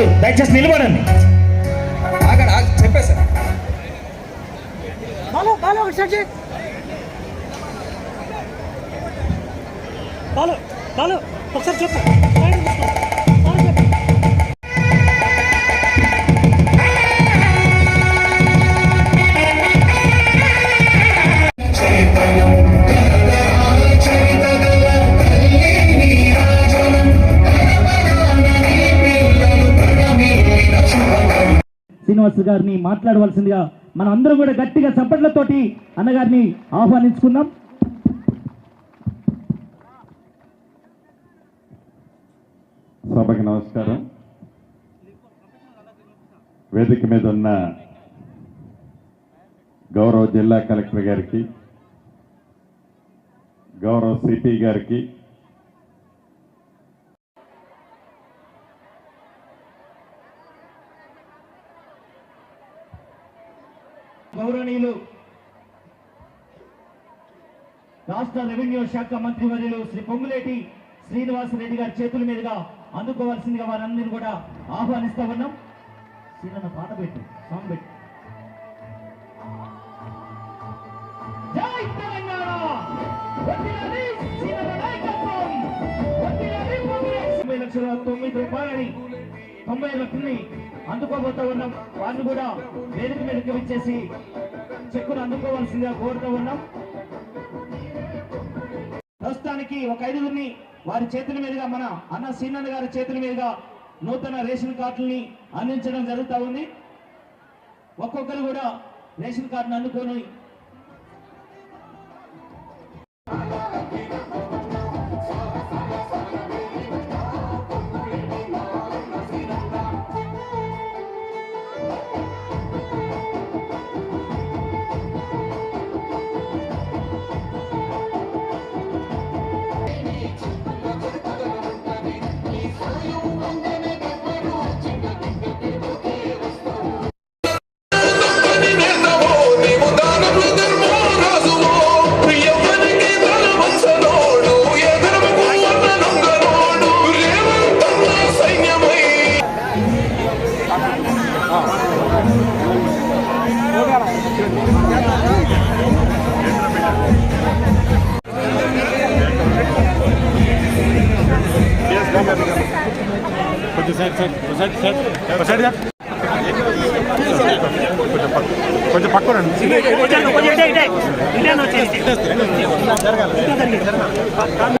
వద్దు దయచేసి నిలబడండి. అక్కడ ఆగ చెప్పేసా. బాలు బాలు బాలు బాలు ఒకసారి చెప్పు. శ్రీనివాస్ గారిని మాట్లాడవలసిందిగా మనం అందరం కూడా గట్టిగా చప్పట్లతోటి అన్నగారిని ఆహ్వానించుకుందాం. సభకి నమస్కారం. వేదిక మీద ఉన్న గౌరవ జిల్లా కలెక్టర్ గారికి గౌరవ సిపి గారికి గౌరవనీయులు రాష్ట్ర రెవెన్యూ శాఖ మంత్రి వర్యులు శ్రీ పొంగులేటి శ్రీనివాసరెడ్డి గారి చేతుల మీదుగా అందుకోవాల్సిందిగా వారందరినీ కూడా ఆహ్వానిస్తా ఉన్నాం. శ్రీనన్న పాట పెట్టు సాంగ్ పెట్టు. జై తెలంగాణ! తొంభై లక్షల్ని అందుకోబోతా ఉన్నాం వారిని కూడా వేదిక మీదకి వచ్చేసి చెక్కును అందుకోవాల్సిందిగా కోరుతూ ఉన్నాం. ప్రస్తుతానికి ఒక ఐదుగురిని వారి చేతుల మీదుగా మన అన్న సీనన్న గారి చేతుల మీదుగా నూతన రేషన్ కార్డుల్ని అందించడం జరుగుతూ ఉంది. ఒక్కొక్కరు కూడా రేషన్ కార్డును అందుకొని కొంచెం సైడ్ సైడ్ సైడ్ సైడ్ సైడ్గా. కొంచెం పక్క- కొంచెం పక్క